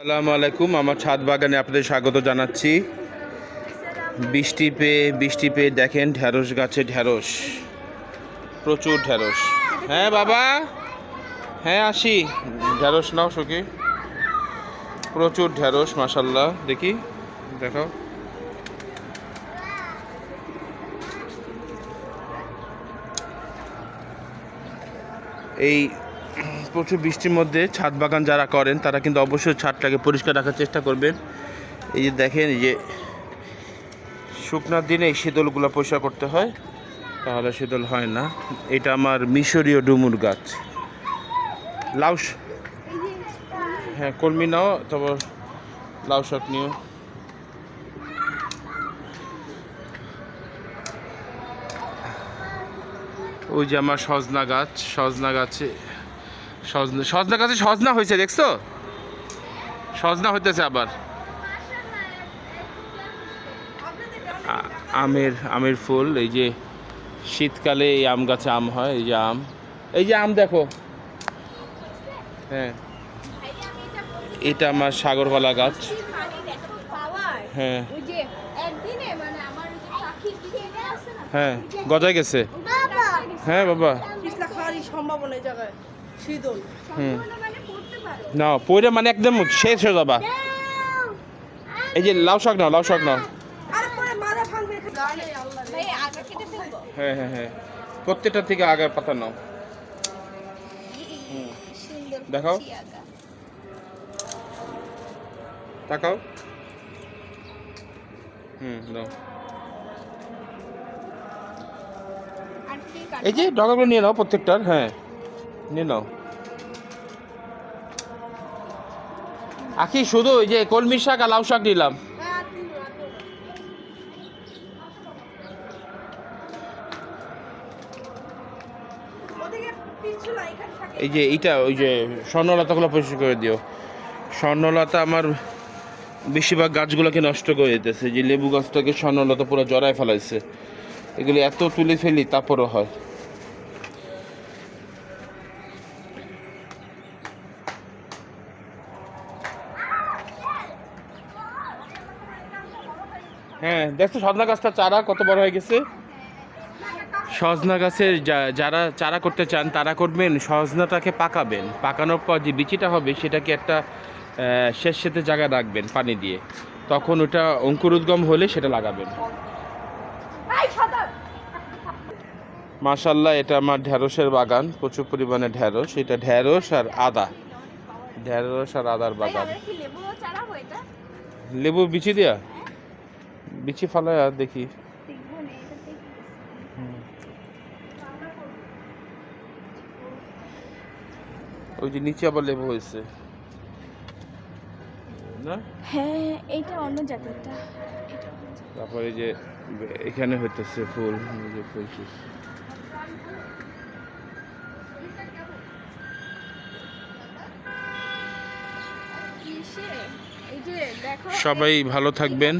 আসসালামু আলাইকুম, আমার ছাদ বাগানে আপনাদের স্বাগত জানাচ্ছি। বৃষ্টি পেয়ে বৃষ্টি পেয়ে দেখেন ঢ্যাঁড়স গাছে ঢ্যাঁড়স প্রচুর ঢ্যাঁড়স হ্যাঁ বাবা? হ্যাঁ আসি। ঢ্যাঁড়স নাও সখি। প্রচুর ঢ্যাঁড়স মাসাল্লাহ দেখি দেখো এই প্রচুর বৃষ্টির মধ্যে ছাদ বাগান যারা করেন, তারা কিন্তু অবশ্যই ছাদটাকে পরিষ্কার রাখার চেষ্টা করবেন। এই যে দেখেন, এই যে শুকনার দিনে এই শীতলগুলো পরিষ্কার করতে হয়, তাহলে শীতল হয় না। এটা আমার মিশরীয় ডুমুর গাছ। লাউ হ্যাঁ কলমি নাও, তারপর লাউ শাক নিও। ওই যে আমার সজনা গাছ, সজনা গাছে সজনা সজনা গাছে সজনা হয়েছে, দেখছ? সজনা হইতেছে আবার। আমের আমের ফুল, এই যে শীতকালে এই আম গাছে আম হয়, এই যে আম। এই যে আম দেখো। হ্যাঁ। এটা আমার সাগরবালা গাছ। হ্যাঁ। হ্যাঁ। গজায় গেছে। হ্যাঁ বাবা। সম্ভাবনা জায়গায়। শীতল। মানে না পইরে মানে একদম শেষ হয়ে যাবা। এই যে লাউ শাক নাও লাউ শাক নাও। হ্যাঁ হ্যাঁ হ্যাঁ। প্রত্যেকটা থেকে আগে পাতা নাও। দেখাও। তাকাও। হুম নাও আর কি কাটবো? এই যে ডগাগুলো নিয়ে নাও প্রত্যেকটার হ্যাঁ। নিয়ে নাও আখি, শুধু ওই যে কলমি শাক আর লাউ শাক নিলাম। এই যে এইটা, ওই যে স্বর্ণলতাগুলো পরিষ্কার করে দিও। স্বর্ণলতা আমার বেশিরভাগ গাছগুলোকে নষ্ট করে দিতেছে। যে লেবু গাছটাকে স্বর্ণলতা পুরো জড়ায় ফেলাইছে। এগুলি এত তুলে ফেলি, তারপরও হয়। হ্যাঁ দেখছ সজনা গাছটা চারা কত বড় হয়ে গেছে? সজনা গাছের যা- যারা চারা করতে চান তারা করবেন সজনাটাকে পাকাবেন। পাকানোর পর যে বিচিটা হবে সেটাকে একটা শেষ সেতে জায়গায় রাখবেন পানি দিয়ে। তখন ওটা অঙ্কুর উদ্গম হলে সেটা লাগাবেন। মাশাল্লাহ এটা আমার ঢ্যাঁড়সের বাগান প্রচুর পরিমাণে ঢ্যাঁড়স এটা ঢ্যাঁড়স আর আদা। ঢ্যাঁড়স আর আদার বাগান। লেবু লেবু বিচি দেয়া? বিচি ফালায় দেখি। ওই যে নিচে আবার লেবু হয়েছে। না? হ্যাঁ এইটা অন্য জাতেরটা। তারপরে যে এখানে হইতেছে ফুল যে ফুল সবাই ভালো থাকবেন।